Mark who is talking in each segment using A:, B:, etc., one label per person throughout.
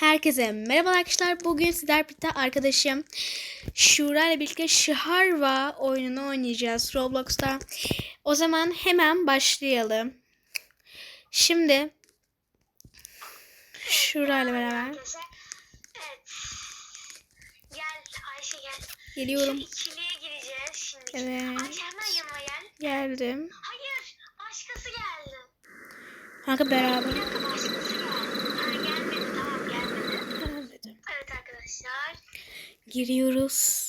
A: Herkese merhaba arkadaşlar. Bugün sizler birlikte arkadaşım Şura ile birlikte Şiharva oyununu oynayacağız Roblox'ta. O zaman hemen başlayalım. Şimdi Şura ile beraber
B: Evet. Gel Ayşe gel.
A: geliyorum.
B: Şu ikiliye gireceğiz şimdi.
A: Evet.
B: Ayşe hemen yanıma gel.
A: Geldim.
B: Hayır. Başkası geldi.
A: Kanka beraber.
B: Bir dakika başkası geldi. Ha gelmedi. Tamam gelmedi.
A: Tamam dedim.
B: Evet arkadaşlar.
A: Giriyoruz.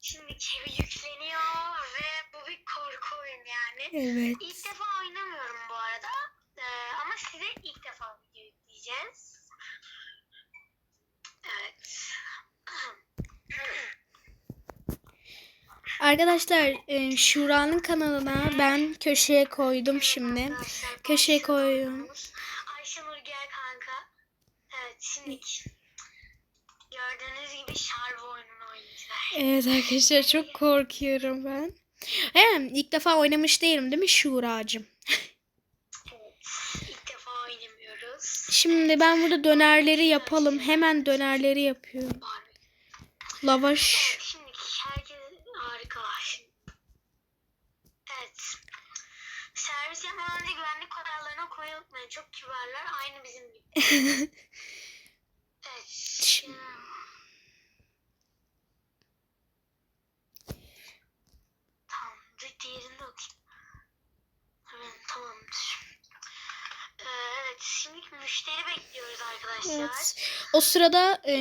B: Şimdi Kevi yükleniyor ve bu bir korku oyunu yani.
A: Evet.
B: İlk defa oynamıyorum bu arada. Ee, ama size ilk defa video yükleyeceğiz. Evet.
A: Arkadaşlar e, Şura'nın kanalına ben köşeye koydum şimdi. Köşeye koyuyorum.
B: Ayşenur gel kanka. Evet şimdi
A: Evet arkadaşlar çok korkuyorum ben. Hem ilk defa oynamış değilim değil mi Şuracığım?
B: İlk defa oynamıyoruz.
A: Şimdi ben burada dönerleri yapalım. Hemen dönerleri yapıyorum. Lavaş.
B: Evet, şimdi herkes harika. Evet. Servis yapmadan önce güvenlik kurallarına koymayı unutmayın. Çok kibarlar. Aynı bizim gibi. Evet.
A: Şimdi-
B: Tamam. Dur diğerini de okuyayım. Evet, tamamdır. Ee, evet. Şimdi müşteri bekliyoruz arkadaşlar.
A: Evet. O sırada e,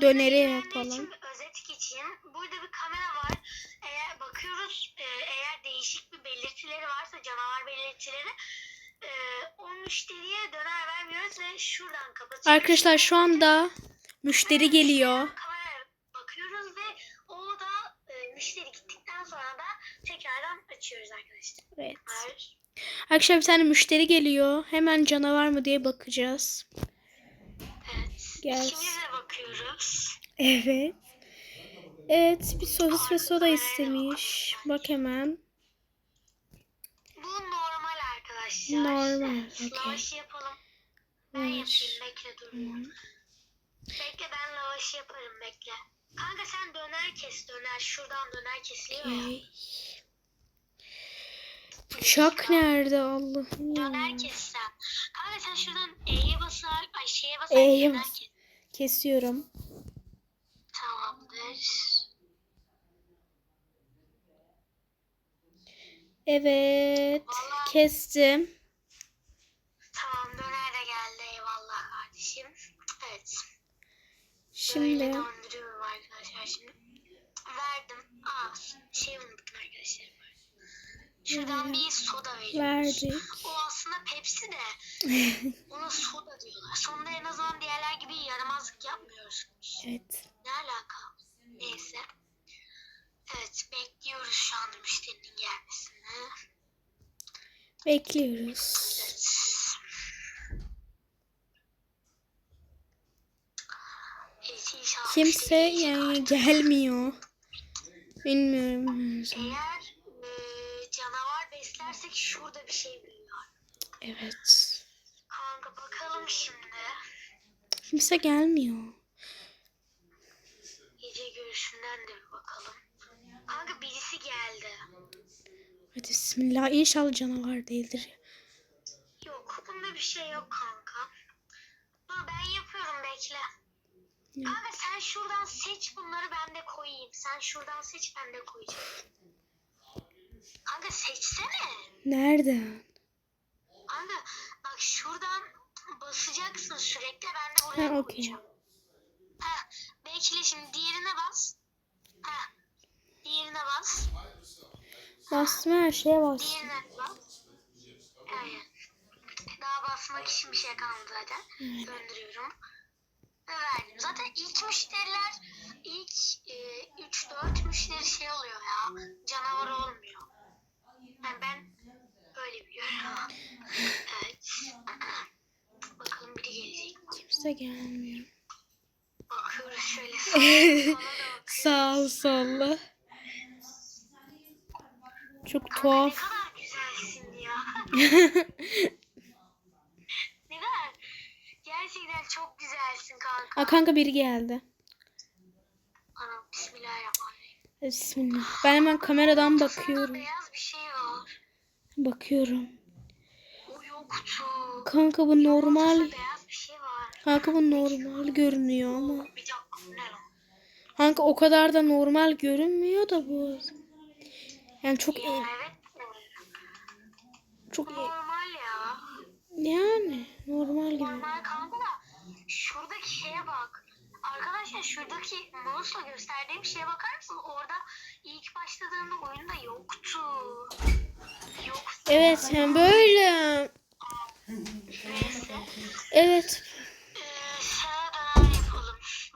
A: döneri yapalım.
B: özet geçeyim. Burada bir kamera var. Eğer bakıyoruz e, eğer değişik bir belirtileri varsa canavar belirtileri e, o müşteriye döner vermiyoruz ve şuradan kapatıyoruz.
A: arkadaşlar şu anda müşteri geliyor.
B: Kameraya bakıyoruz ve o da e, müşteri gittikten sonra da tekrardan açıyoruz arkadaşlar.
A: Evet.
B: Var.
A: Arkadaşlar bir tane müşteri geliyor. Hemen canavar mı diye bakacağız.
B: Evet.
A: Gel.
B: Bakıyoruz.
A: Evet. Evet bir sosis ve soda istemiş. Bak hemen.
B: Bu normal arkadaşlar.
A: Normal.
B: Lavaşı yapalım. Ben
A: Lavaş.
B: yapayım bekle dur. Bekle ben lavaşı yaparım bekle. Kanka sen döner kes döner. Şuradan döner kesiliyor ya.
A: Bıçak nerede Allah'ım
B: Döner
A: ya.
B: kes sen. Kanka sen şuradan E'ye basar, ay şeye basar.
A: E'ye bas.
B: kes.
A: Kesiyorum.
B: Tamamdır.
A: Evet.
B: Vallahi-
A: Kestim.
B: Tamam döner de geldi eyvallah kardeşim. Evet. Böyle
A: Şimdi
B: döndürüyorum arkadaşlar şimdi. Verdim. Aa şey unuttum arkadaşlar. Şuradan bir soda veriyoruz.
A: verdik.
B: O aslında Pepsi de ona soda diyorlar. Sonunda en azından diğerler gibi yaramazlık yapmıyoruz.
A: Evet.
B: Ne alaka? Neyse. Evet bekliyoruz şu anda müşterinin gelmesini.
A: Bekliyoruz.
B: Evet.
A: Kimse yani gelmiyor. Bilmiyorum.
B: Eğer şurada bir şey büyüyor.
A: Evet.
B: Kanka bakalım şimdi.
A: Kimse gelmiyor.
B: Gece görüşünden de bir bakalım. Kanka birisi geldi.
A: Hadi bismillah. İnşallah canavar değildir.
B: Yok bunda bir şey yok kanka. Dur ben yapıyorum bekle.
A: Ya.
B: Kanka sen şuradan seç bunları ben de koyayım. Sen şuradan seç ben de koyacağım. Kanka seçsene.
A: Nerede?
B: Kanka bak şuradan basacaksın sürekli ben de buraya
A: Ha,
B: koyacağım. Heh, bekle şimdi diğerine bas. Heh, diğerine bas.
A: Bastım her şeye bastım.
B: Diğerine bas. Evet. Daha basmak için bir şey kalmadı zaten. Döndürüyorum. Ve verdim. Zaten ilk müşteriler ilk 3-4 müşteri şey oluyor ya. Canavar olmuyor. Yani ben öyle biliyorum. evet. Bakalım biri gelecek mi?
A: Kimse gelmiyor.
B: Bakıyoruz şöyle sağa.
A: Sağ ol solla. Çok tuhaf.
B: Ne kadar güzelsin ya. ne kadar. Gerçekten çok güzelsin kanka.
A: Aa, kanka biri geldi.
B: Anam bismillahirrahmanirrahim.
A: Bismillah. Ben hemen kameradan bakıyorum.
B: beyaz bir şey var.
A: Bakıyorum.
B: O yoktu.
A: Kanka bu normal.
B: Ortasında beyaz bir şey var.
A: Kanka bu normal görünüyor ama. Kanka o kadar da normal görünmüyor da bu. Yani çok
B: Ya evet.
A: Çok.
B: Normal ya.
A: Yani normal gibi.
B: Normal kanka da şuradaki şeye bak. Arkadaşlar şuradaki mouse'la gösterdiğim şeye bakar mısın? Orada ilk başladığında oyunda yoktu. Yoktu.
A: Evet yani böyle. Evet.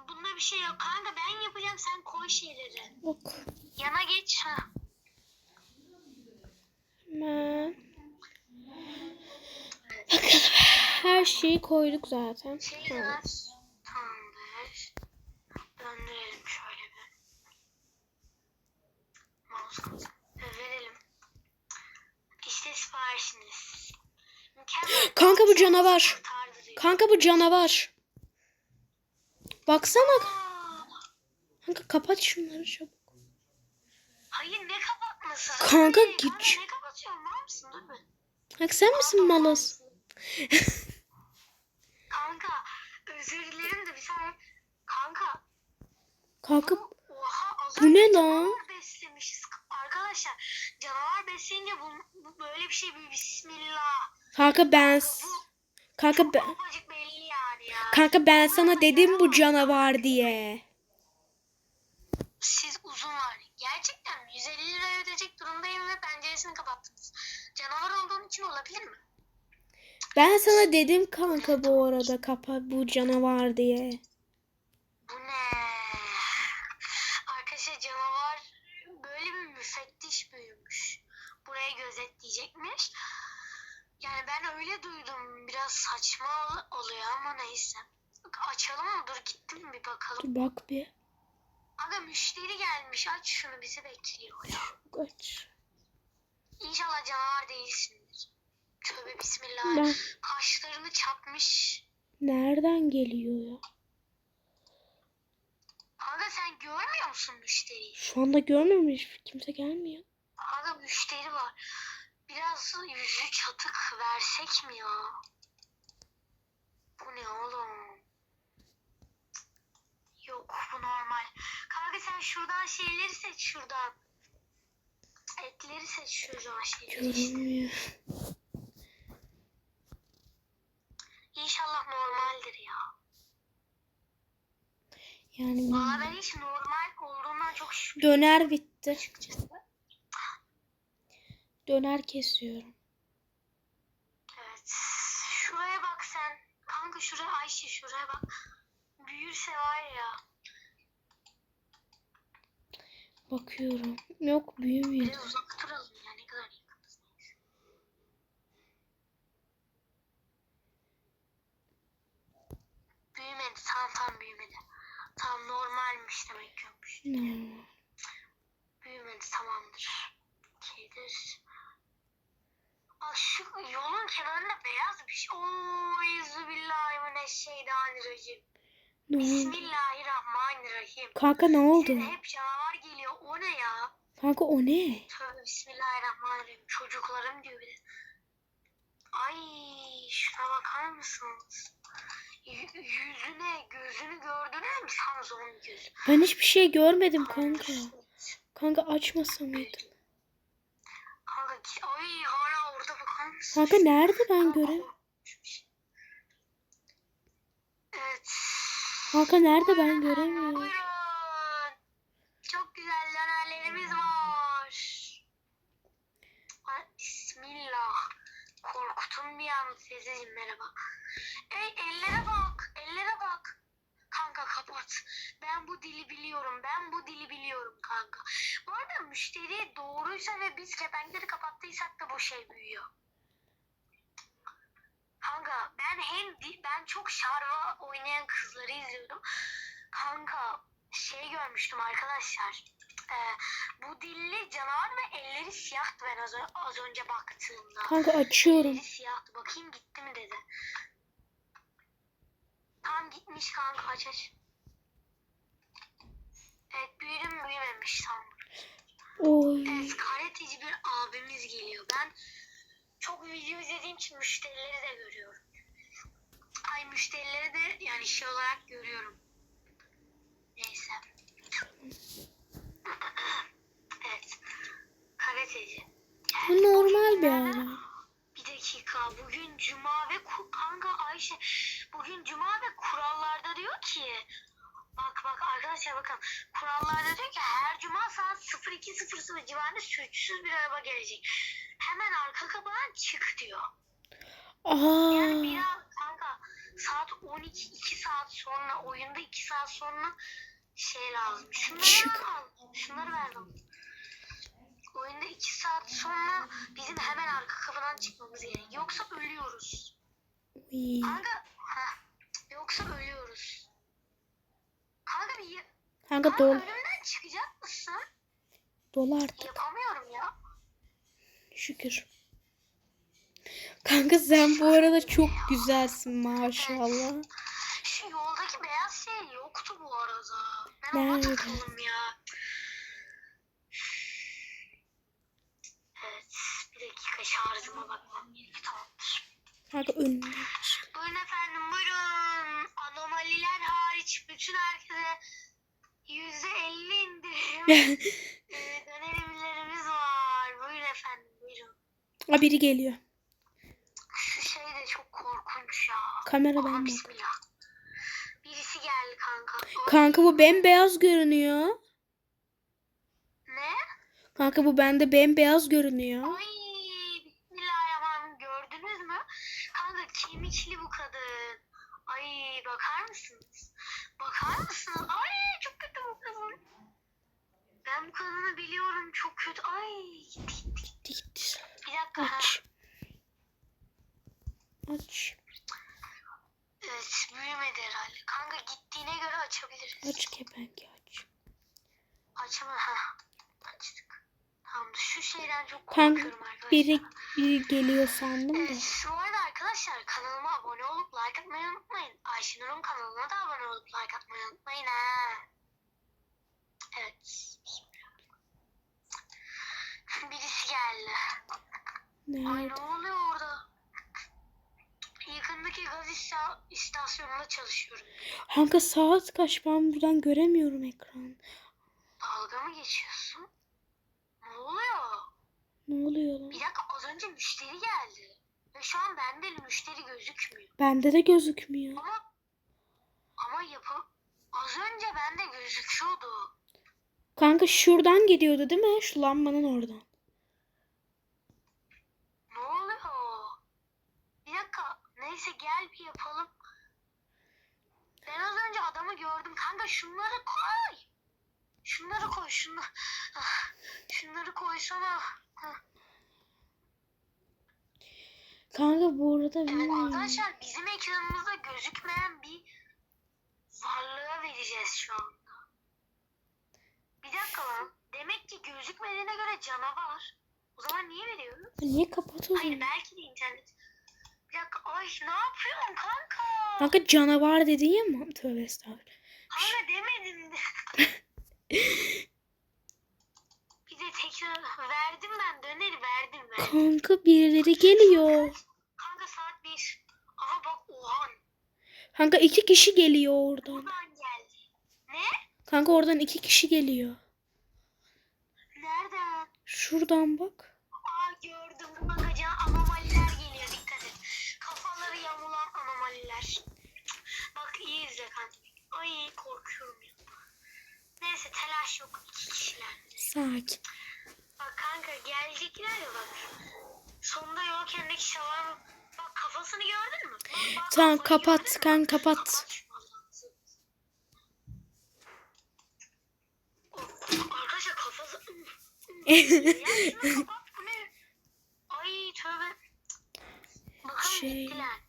B: Bunda bir şey yok. Kanka ben yapacağım sen koy şeyleri.
A: Bak.
B: Yana geç. Ha.
A: Ben. Bakalım. Her şeyi koyduk zaten.
B: Şeyler.
A: Evet.
B: Tamamdır. Döndürelim şöyle bir. Mouse
A: Kanka bu canavar. Kanka bu canavar. Baksana. Kanka kapat şunları çabuk.
B: Hayır ne kapatması?
A: Kanka git.
B: Ne kapatıyorsun var mısın değil mi?
A: Kanka sen misin malas?
B: Kanka özür dilerim de bir saniye. Kanka
A: Kanka
B: oha
A: Bu ne lan?
B: beslemişiz. Arkadaşlar canavar besleyince bu, bu böyle bir şey bir bismillah.
A: Kanka ben kanka ben kanka ben sana dedim bu canavar diye.
B: Siz uzun var. Gerçekten 150 lira ödeyecek durumdayım ve penceresini kapattınız. Canavar olduğum için olabilir mi?
A: Ben sana dedim kanka bu arada kapat bu canavar diye.
B: Bu ne? Arkadaşlar canavar böyle bir müfettiş büyümüş. Burayı gözetleyecekmiş. Öyle duydum. Biraz saçma ol- oluyor ama neyse. Açalım mı? Dur gittim bir bakalım.
A: Dur bak bir.
B: Aga müşteri gelmiş. Aç şunu bizi bekliyor ya.
A: Kaç.
B: İnşallah canavar değilsindir. Tövbe bismillah.
A: Ben
B: Kaşlarını çatmış.
A: nereden geliyor ya?
B: Aga sen görmüyor musun müşteriyi?
A: Şu anda hiç kimse gelmiyor.
B: Aga müşteri var. Biraz yüzü çatık versek mi ya? Bu ne oğlum? Yok bu normal. Kanka sen şuradan şeyleri seç şuradan. Etleri seç şuradan şeyleri.
A: Görünmüyor.
B: İnşallah normaldir ya.
A: Yani
B: Valla ben hiç normal olduğundan çok şükür
A: döner bitti.
B: açıkçası.
A: Döner kesiyorum.
B: Evet. Şuraya bak sen. Kanka şuraya Ayşe şuraya bak. Büyürse var ya.
A: Bakıyorum. Yok büyümüyor.
B: Biraz uzak duralım ya ne kadar yakınız. Büyümedi tam tam büyümedi. Tam normalmiş demek yokmuş.
A: Ne?
B: Büyümedi tamamdır. Kedidir. Şu yolun kenarında beyaz bir şey. Oo, Euzubillahimineşşeytanirracim.
A: Ne?
B: Bismillahirrahmanirrahim.
A: Kanka ne oldu?
B: Senin hep canavar geliyor. O ne ya?
A: Kanka o ne?
B: Tövbe bismillahirrahmanirrahim. Çocuklarım diyor bir de. Ay şuna bakar mısınız? Y- yüzüne, gözünü gördünüz mü? Zombi gözü.
A: Ben hiçbir şey görmedim kanka.
B: Kanka.
A: Kanka açmasa mıydım?
B: Kanka ay hala orada bakar mısın?
A: Kanka nerede ben göremiyorum.
B: Evet.
A: Kanka nerede ben
B: Buyurun,
A: göremiyorum.
B: Buyurun. Çok güzel dönerlerimiz var. Bismillah. Korkutun bir an teyzeciğim merhaba. Ey ellere bak. Ellere bak. Kanka kapat. Ben bu dili biliyorum. Ben bu dili biliyorum kanka. Arada müşteri doğruysa ve biz kepenkleri kapattıysak da bu şey büyüyor. Kanka ben hem ben çok şarva oynayan kızları izliyordum. Kanka şey görmüştüm arkadaşlar. Ee, bu dilli canavar ve elleri siyahtı ben az, az önce baktığımda.
A: Kanka açıyorum.
B: Elleri siyahtı. Bakayım gitti mi dedi. Tam gitmiş kanka aç aç. Evet büyüdüm büyümemiş tam.
A: Oy.
B: Evet karateci bir abimiz geliyor. Ben çok video izlediğim için müşterileri de görüyorum. Ay müşterileri de yani şey olarak görüyorum. Neyse. evet. Karateci.
A: Bu normal bir adam.
B: Bir dakika bugün cuma ve kanka Ayşe bugün cuma ve kurallarda diyor ki bak bak arkadaşlar bakın kurallarda diyor ki her cuma saat 02.00 civarında suçsuz bir araba gelecek. Hemen arka kapıdan çık diyor. Yani
A: Aa.
B: biraz kanka saat 12 2 saat sonra oyunda 2 saat sonra şey lazım. Şunları
A: Çık.
B: ver al. Şunları ver bana. Oyunda 2 saat sonra bizim hemen arka kapıdan çıkmamız gerek. Yoksa ölüyoruz. Kanka heh, yoksa ölüyoruz. Kanka bir
A: Kanka
B: kanka
A: dol
B: önümden çıkacak mısın?
A: dolar
B: Yapamıyorum ya.
A: şükür. Kanka sen bu arada çok güzelsin maşallah.
B: Şu yoldaki beyaz şey yoktu bu arada. Ben ona
A: Nerede?
B: takıldım ya. Evet. Bir dakika şarjıma bakmam gerekiyor. Tamamdır.
A: Kanka önüne.
B: Buyurun efendim buyurun. Anomaliler hariç bütün herkese yüzde elli indirim. ee, dönemlerimiz var. Buyurun efendim buyurun.
A: Aa biri geliyor.
B: Şu şey de çok korkunç ya.
A: Kamera
B: Aha
A: bende.
B: bismillah. Birisi geldi kanka. Ay,
A: Kanka bu bembeyaz görünüyor.
B: Ne?
A: Kanka bu bende bembeyaz görünüyor.
B: Ay bismillahirrahmanirrahim gördünüz mü? Kanka kemikli bu. Ay bakar mısınız? Bakar mısınız? Ay çok kötü bu kadın. Ben bu kadını biliyorum çok kötü. Ay gitti gitti.
A: Gitti gitti.
B: Bir dakika. ha.
A: Aç. Aç.
B: Evet büyümedi herhalde. Kanka gittiğine göre açabiliriz.
A: Aç kepenk aç.
B: Açma ha. Tamam şu şeyden çok korkuyorum arkadaşlar.
A: biri, biri geliyor sandım da.
B: Evet, şu arada arkadaşlar kanalıma abone olup like atmayı unutmayın. Ayşenur'un kanalına da abone olup like atmayı unutmayın ha. Evet. Birisi geldi. Ay
A: Nerede?
B: ne oluyor orada? Yakındaki gaz ista- istasyonunda çalışıyorum.
A: Kanka saat kaç ben buradan göremiyorum ekran.
B: Dalga mı geçiyorsun? Oluyor?
A: Ne oluyor lan?
B: Bir dakika az önce müşteri geldi. Ve şu an bende müşteri gözükmüyor.
A: Bende de gözükmüyor.
B: Ama ama yapı az önce bende gözüküyordu.
A: Kanka şuradan geliyordu değil mi? Şu lambanın oradan.
B: Ne oluyor? Bir dakika. Neyse gel bir yapalım. Ben az önce adamı gördüm. Kanka şunları koy. Şunları koy. Şunları, Ah, şunları koysana. Heh.
A: Kanka bu arada
B: Evet
A: bilmiyorum.
B: arkadaşlar bizim ekranımızda gözükmeyen bir varlığa vereceğiz şu anda. Bir dakika lan. Demek ki gözükmediğine göre canavar. O zaman niye veriyoruz?
A: Niye kapatıyorsun?
B: Hayır belki de internet. Bir dakika ay ne yapıyorsun kanka?
A: Kanka canavar dedin ya mı? Tövbe estağfurullah.
B: Kanka demedim de. bir de tekrar verdim ben döneri verdim ben.
A: Kanka birileri geliyor.
B: Kanka saat 1. Aha bak oha
A: Kanka iki kişi geliyor oradan.
B: buradan geldi. Ne?
A: Kanka oradan iki kişi geliyor.
B: Nereden?
A: Şuradan bak.
B: Neyse telaş yok iki kişiler.
A: Sakin.
B: Bak kanka gelecekler ya bak. Sonunda yol kendiki şavarma. Bak kafasını gördün mü? Bak, bak,
A: Tamam kapat. Kanka kapat.
B: Arkadaşlar kafası... ya şunu kapat bu ne? Ay tövbe. Bakalım
A: Şey-
B: gittiler.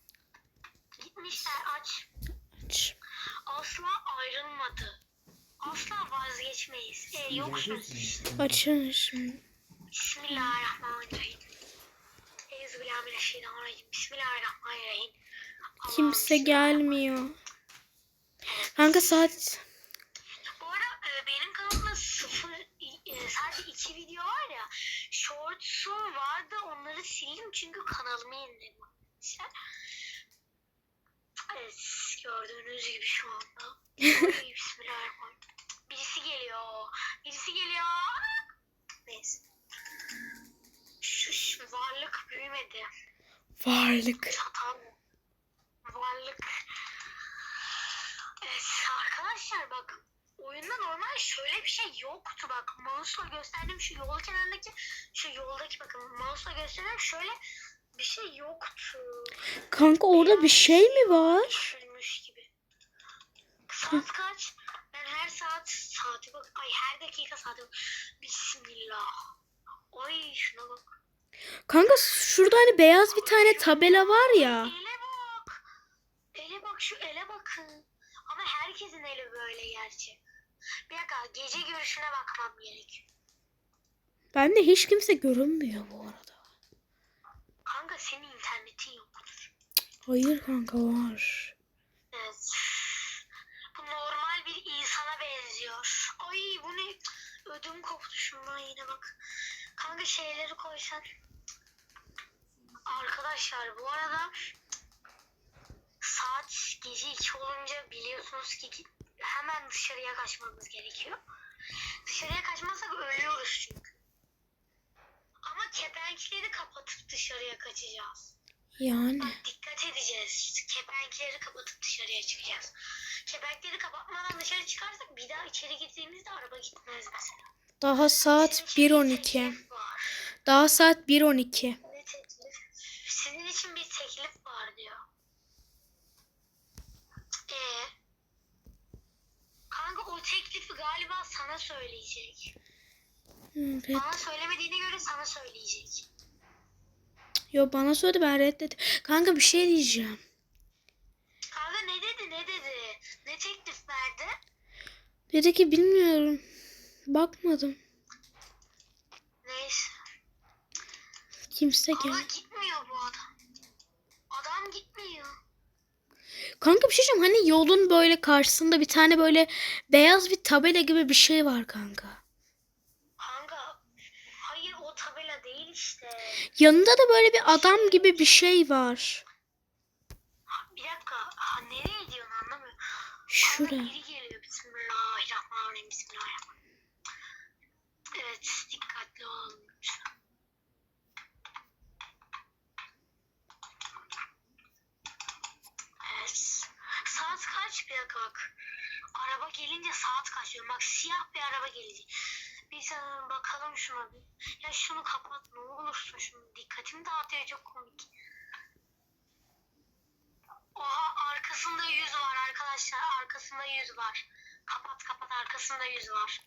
B: Gitmişler aç.
A: Aç.
B: Asla ayrılmadı. Asla vazgeçmeyiz. E yok söz işte.
A: Açın şimdi.
B: Bismillahirrahmanirrahim. Euzubillahimineşşeytanirracim. Bismillahirrahmanirrahim.
A: Kimse gelmiyor. Kanka saat
B: Bu arada e, benim kanalımda sıfır e, sadece iki video var ya. Shorts'u vardı onları sildim çünkü kanalımı yeniledim. Evet gördüğünüz gibi şu anda. Bismillahirrahmanirrahim. Birisi geliyor. Birisi geliyor. Neyse. Şu, şu varlık büyümedi.
A: varlık.
B: Çatan varlık. Evet arkadaşlar bak oyunda normal şöyle bir şey yoktu bak mouse'la gösterdiğim şu yol kenarındaki şu yoldaki bakın mouse'la gösterdiğim şöyle bir şey yoktu.
A: Kanka orada bir şey mi var?
B: Gibi. Saat kaç? Ben her saat saate bak. Ay her dakika saate bak. Bismillah. Ay şuna bak.
A: Kanka şurada hani beyaz bir tane tabela var ya.
B: Ele bak. Ele bak şu ele bakın. Ama herkesin eli böyle gerçi. Bir dakika gece görüşüne bakmam gerek.
A: Bende hiç kimse görünmüyor bu arada.
B: Senin internetin yoktur.
A: Hayır kanka var.
B: Evet. Bu normal bir insana benziyor. Ay bu ne? Ödüm koptu şundan yine bak. Kanka şeyleri koysan. Arkadaşlar bu arada saat gece 2 olunca biliyorsunuz ki hemen dışarıya kaçmamız gerekiyor. Dışarıya kaçmazsak ölüyoruz çünkü. Ama kepenkleri kapatıp dışarıya kaçacağız.
A: Yani.
B: Bak dikkat edeceğiz. Kepenkleri kapatıp dışarıya çıkacağız. Kepenkleri kapatmadan dışarı çıkarsak bir daha içeri gittiğimizde araba gitmez mesela.
A: Daha saat
B: Sizin için bir
A: 1.12.
B: teklif var.
A: Daha saat 1.12.
B: Ne teklif? Sizin için bir teklif var diyor. Ee, kanka o teklifi galiba sana söyleyecek.
A: Evet.
B: Bana söylemediğine göre sana söyleyecek.
A: Yo bana söyledi ben reddettim. Kanka bir şey diyeceğim.
B: Kanka ne dedi ne dedi? Ne teklif verdi?
A: Dedi ki bilmiyorum. Bakmadım.
B: Neyse.
A: Kimse
B: Ama
A: gel.
B: gitmiyor bu adam. Adam gitmiyor.
A: Kanka bir şey diyeceğim. Hani yolun böyle karşısında bir tane böyle beyaz bir tabela gibi bir şey var. Kanka
B: hayır o tabela değil işte.
A: Yanında da böyle bir adam gibi bir şey var.
B: Bir dakika. Ha, nereye gidiyorsun anlamıyorum. Kanka
A: Şurada.
B: biri geliyor. Bismillahirrahmanirrahim. Bismillahirrahmanirrahim. Evet dikkatli olun. Evet. Saat kaç bir dakika bak. Araba gelince saat kaç diyorum. Bak siyah bir araba gelecek. Bir sen bakalım şuna bir. Ya şunu kapat ne olursun şunu. Dikkatimi dağıtıyor çok komik. Oha arkasında yüz var arkadaşlar. Arkasında yüz var. Kapat kapat arkasında yüz var.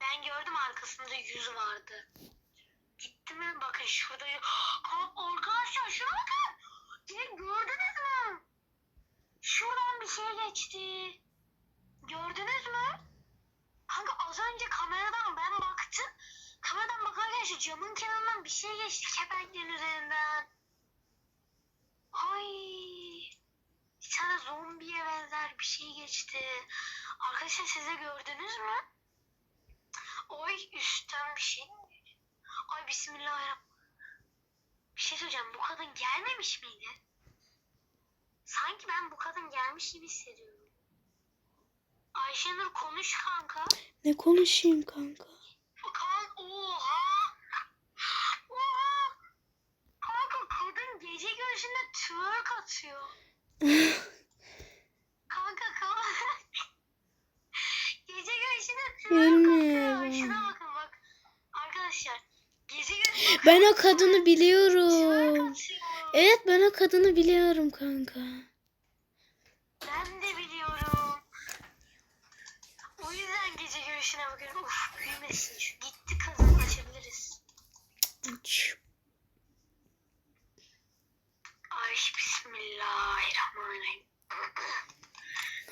B: Ben gördüm arkasında yüz vardı. Gitti mi? Bakın şurada. Ha, arkadaşlar şuna bakın. Direkt gördünüz mü? Şuradan bir şey geçti. Gördünüz mü? Kanka az önce kameradan ben baktım. Kameradan bakarken şu camın kenarından bir şey geçti kepenklerin üzerinden. Ay. Bir tane zombiye benzer bir şey geçti. Arkadaşlar siz de gördünüz mü? Oy üstten bir şey. Ay bismillahirrahmanirrahim. Bir şey söyleyeceğim. Bu kadın gelmemiş miydi? Sanki ben bu kadın gelmiş gibi hissediyorum. Ayşenur konuş kanka.
A: Ne konuşayım kanka?
B: Kan oha. Oha. Kanka kadın gece görüşünde twerk atıyor. Kanka kanka. gece görüşünde twerk atıyor. Şuna bak.
A: Ben o kadını biliyorum. Evet ben o kadını biliyorum kanka.
B: Ben de biliyorum. O yüzden gece görüşüne bakıyorum. Uf büyümesin şu. Gitti kadın açabiliriz. Ay bismillahirrahmanirrahim.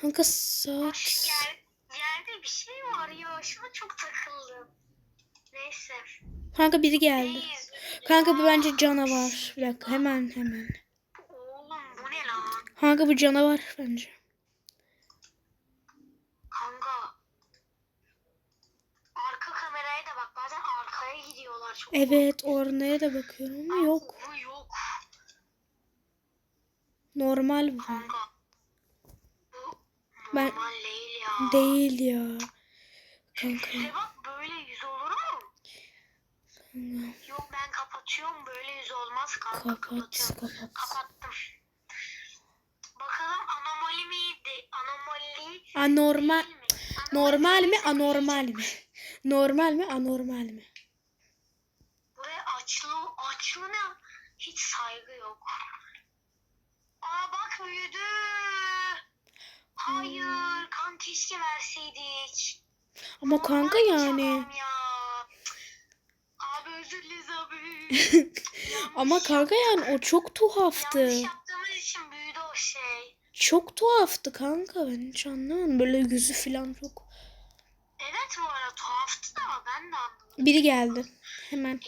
A: Kanka saat.
B: gel. Yerde bir şey var ya. Şuna çok takıldım. Neyse.
A: Kanka biri geldi. Kanka bu bence canavar. Bir dakika hemen hemen.
B: Oğlum bu ne lan?
A: Kanka bu canavar bence.
B: Kanka. Arka kameraya da bak. Bazen arkaya gidiyorlar çok.
A: Evet oraya da bakıyorum ama yok.
B: Bu yok.
A: Normal bu.
B: Kanka. Bu
A: Ben-
B: normal değil ya.
A: Değil ya. Kanka.
B: E bak böyle yüz olur mu? Yok ben kapatıyorum. Böyle yüz olmaz kanka.
A: Kapat
B: Kapatıyorum.
A: kapat.
B: Kapattım. Bakalım anomali miydi? Anomali
A: Anormal.
B: mi?
A: Normal mi anormal mi? Normal mi anormal mi?
B: Buraya açlı, açlı ne? Hiç saygı yok. Aa bak büyüdü. Hayır, kan keşke verseydik.
A: Ama kanka
B: Normal
A: yani.
B: canım Ya. Abi özür dileriz abi. Yanlış
A: Ama kanka yani o çok tuhaftı.
B: Yanlış yaptığımız için büyüdü o şey.
A: Çok tuhaftı kanka ben hiç anlamadım. Böyle yüzü falan çok.
B: Evet bu arada tuhaftı da ben de anlamadım.
A: Biri geldi. Hemen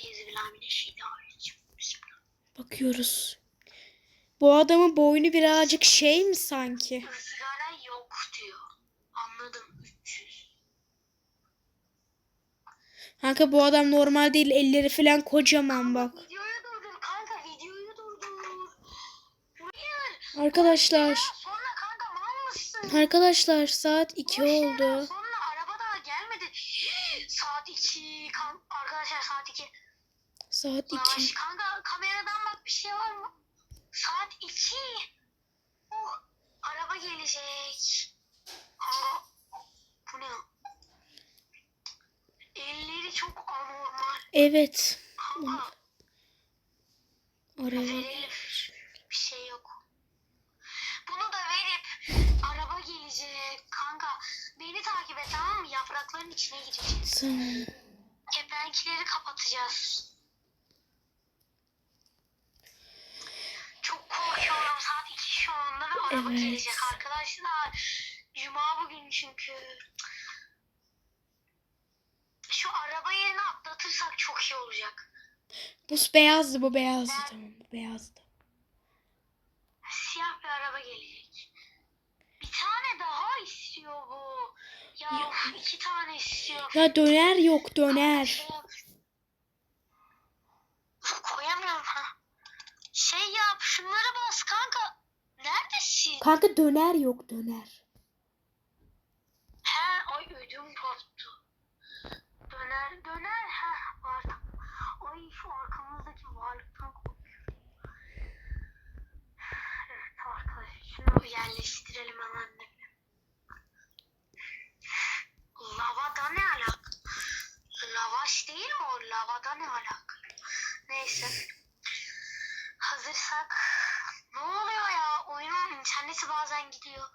A: bakıyoruz. Bu adamın boynu birazcık şey mi sanki?
B: Izgara yok diyor. Anladım 300.
A: Kanka bu adam normal değil. Elleri falan kocaman bak.
B: Videoyu durdur kanka videoyu durdur. Hayır.
A: Arkadaşlar.
B: Ya sonra kanka mal mısın?
A: Arkadaşlar saat 2
B: Boş ver,
A: oldu.
B: Sonra araba daha gelmedi. Saat 2. Kan arkadaşlar saat 2.
A: Saat 2.
B: Yavaş kanka kameradan bak bir şey var mı? Saat 2. Oh, araba gelecek. Kanka bu ne? Elleri çok anormal.
A: Evet.
B: Kanka
A: Araba.
B: verelim. Bir şey yok. Bunu da verip araba gelecek. Kanka beni takip et tamam mı? Yaprakların içine gireceğiz.
A: Tamam.
B: Kepenkileri kapatacağız. Çok korkuyorum. Saat 2 şu anda ve araba
A: Evet.
B: gelecek arkadaşlar. Cuma bugün çünkü. Şu araba yerini atlatırsak çok iyi olacak.
A: Bu beyazdı bu beyazdı tamam bu beyazdı.
B: Siyah bir araba gelecek. Bir tane daha istiyor bu. Ya,
A: Ya.
B: iki tane istiyor.
A: Ya döner yok döner.
B: Şey. Koyamıyorum ha. Şey yap şunları bas kanka. Neredesin?
A: Kanka döner yok döner.
B: He ay ödüm koptu. Döner döner he var. Ay şu arkamızdaki varlıktan korkuyorum. Evet arkadaşlar şunu yerleştirelim hemen de. Lavada ne alaka? Lavaş değil mi o? Lavada ne alaka? Neyse. Hazırsak. Ne oluyor ya? Oyunun interneti bazen gidiyor.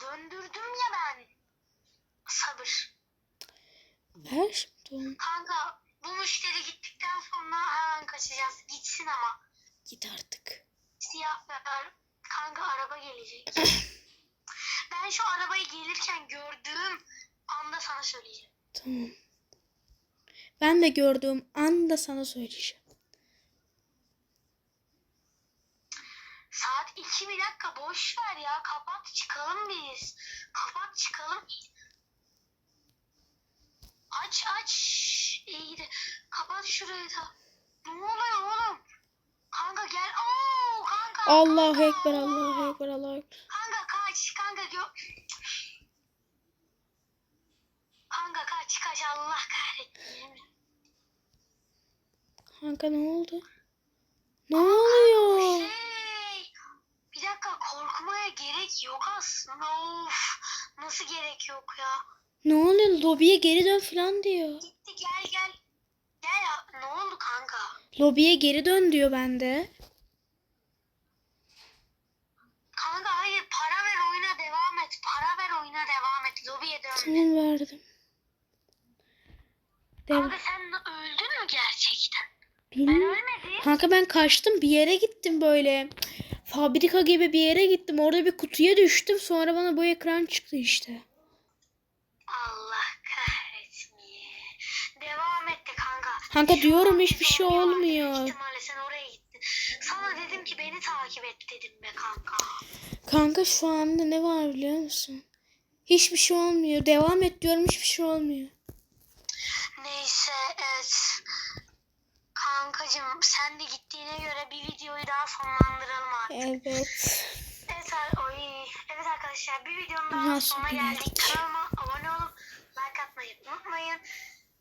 B: Döndürdüm ya ben. Sabır.
A: Ver şimdi onu.
B: Kanka bu müşteri gittikten sonra hemen kaçacağız. Gitsin ama.
A: Git artık.
B: Siyah. Kanka araba gelecek. ben şu arabayı gelirken gördüğüm anda sana söyleyeceğim.
A: Tamam. Ben de gördüğüm anda sana söyleyeceğim.
B: Saat iki bir dakika boş ver ya. Kapat çıkalım biz. Kapat çıkalım. Aç aç. İyi de kapat şurayı da. Ne oluyor oğlum? Kanka gel. Oo kanka.
A: Allahu
B: kanka.
A: Ekber Allahu Ekber Allahu Ekber.
B: Kanka kaç kanka gö Kanka kaç kaç Allah kahretsin.
A: Kanka ne oldu? Ne oluyor?
B: Şey, bir dakika korkmaya gerek yok aslında. Of nasıl gerek yok ya.
A: Ne oluyor? Lobiye geri dön falan diyor.
B: Gitti gel gel. Ne oldu kanka?
A: Lobiye geri dön diyor bende.
B: Kanka hayır para ver oyuna devam et. Para ver oyuna devam et. Lobiye dön.
A: Tamam verdim. Devam.
B: Kanka sen öldün mü gerçekten? Ben
A: Bilmiyorum.
B: ölmedim.
A: Kanka ben kaçtım bir yere gittim böyle. Fabrika gibi bir yere gittim. Orada bir kutuya düştüm. Sonra bana bu ekran çıktı işte.
B: Allah kahretsin. Devam et de
A: Kanka diyorum hiçbir şey olmuyor.
B: ihtimalle sen oraya gittin. Sana dedim ki beni takip et dedim be kanka.
A: Kanka şu anda ne var biliyor musun? Hiçbir şey olmuyor. Devam et diyorum hiçbir şey olmuyor.
B: Neyse evet. Kankacım sen de gittiğine göre bir videoyu daha sonlandıralım artık.
A: Evet.
B: Evet, oy. evet arkadaşlar bir videonun daha
A: Nasıl
B: sonuna geldik. Kanalıma abone olup like atmayı unutmayın.